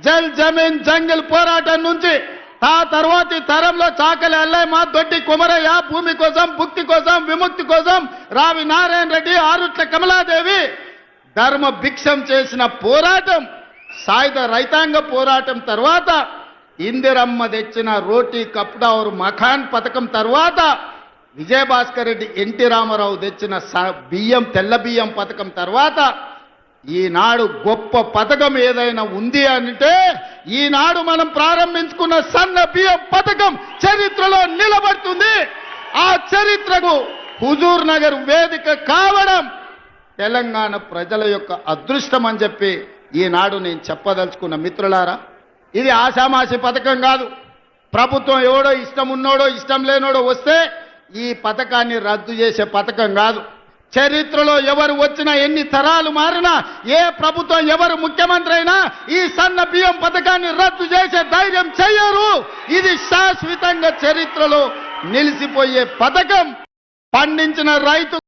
Jal Zameen jungle పోరాటం నుంచి ఆ తర్వాతి తరంలో చాకలి అల్లయ్య దొడ్డి కుమరయ్య భూమి కోసం భుక్తి కోసం విముక్తి కోసం రావి నారాయణ రెడ్డి ఆరుట్ల కమలాదేవి ధర్మ భిక్షం చేసిన పోరాటం సాయుధ రైతాంగ పోరాటం తర్వాత ఇందిరమ్మ తెచ్చిన రోటీ కప్డావర్ మఖాన్ పథకం తర్వాత విజయభాస్కర్ రెడ్డి ఎన్టీ రామారావు తెచ్చిన స- బియ్యం తెల్ల బియ్యం పథకం తర్వాత ఈనాడు గొప్ప పథకం ఏదైనా ఉంది అంటే ఈనాడు మనం ప్రారంభించుకున్న సన్న బియ్యం పథకం చరిత్రలో నిలబడుతుంది. ఆ చరిత్రకు హుజూర్ నగర్ వేదిక కావడం తెలంగాణ ప్రజల యొక్క అదృష్టం అని చెప్పి ఈనాడు నేను చెప్పదలుచుకున్న మిత్రులారా ఇది ఆషామాషి పథకం కాదు. ప్రభుత్వం ఎవడో ఇష్టం ఉన్నోడో ఇష్టం లేనోడో వస్తే ఈ పథకాన్ని రద్దు చేసే పథకం కాదు. చరిత్రలో ఎవరు వచ్చినా ఎన్ని తరాలు మారినా ఏ ప్రభుత్వం ఎవరు ముఖ్యమంత్రి అయినా ఈ సన్న బియ్యం పథకాన్ని రద్దు చేసే ధైర్యం చేయరు. ఇది శాశ్వతంగా చరిత్రలో నిలిచిపోయే పథకం. పండించిన రైతు